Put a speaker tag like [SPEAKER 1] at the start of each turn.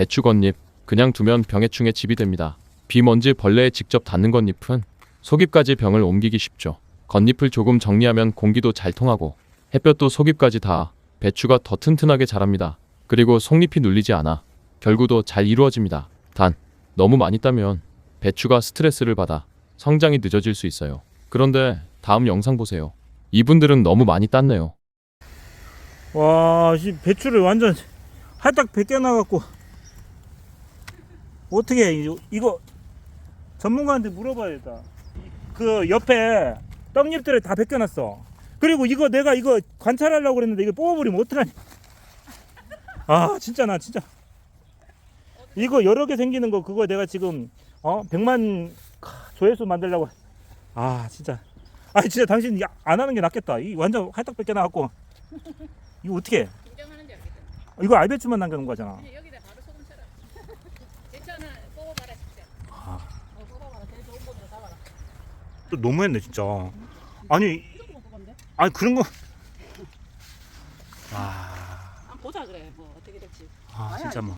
[SPEAKER 1] 배추 겉잎 그냥 두면 병해충의 집이 됩니다. 비먼지 벌레에 직접 닿는 겉잎은 속잎까지 병을 옮기기 쉽죠. 겉잎을 조금 정리하면 공기도 잘 통하고 햇볕도 속잎까지 닿아 배추가 더 튼튼하게 자랍니다. 그리고 속잎이 눌리지 않아 결구도 잘 이루어집니다. 단 너무 많이 따면 배추가 스트레스를 받아 성장이 늦어질 수 있어요. 그런데 다음 영상 보세요. 이분들은 너무 많이 땄네요.
[SPEAKER 2] 와, 이 배추를 완전 할딱 벗겨놔갖고 어떻게 해? 이거- 전문가한테 물어봐야겠다. 그 옆에 떡잎들을 다 벗겨놨어. 그리고 이거 내가 이거 관찰하려고 그랬는데 이거 뽑아버리면 어떡하냐? 아, 진짜 나 진짜 이거 여러 개 생기는 거 그거 내가 지금 어 100만 조회수 만들려고 아 진짜 아 진짜 당신 야- 안 하는 게 낫겠다. 이 완전 할딱 벗겨놔갖고 이거 어떻게? 해? 이거 알배추만 남겨놓은 거잖아.
[SPEAKER 3] 여기다 바로 소금 쳐라. 괜찮아. 뽑아봐라 진짜.
[SPEAKER 2] 아.
[SPEAKER 3] 어, 뽑아봐라. 제일 좋은 거로 잡아라.
[SPEAKER 2] 또 너무했네 진짜. 아니? 아니 그런 거. 아,
[SPEAKER 3] 보자 그래. 뭐 어떻게 될지.
[SPEAKER 2] 아 진짜 뭐.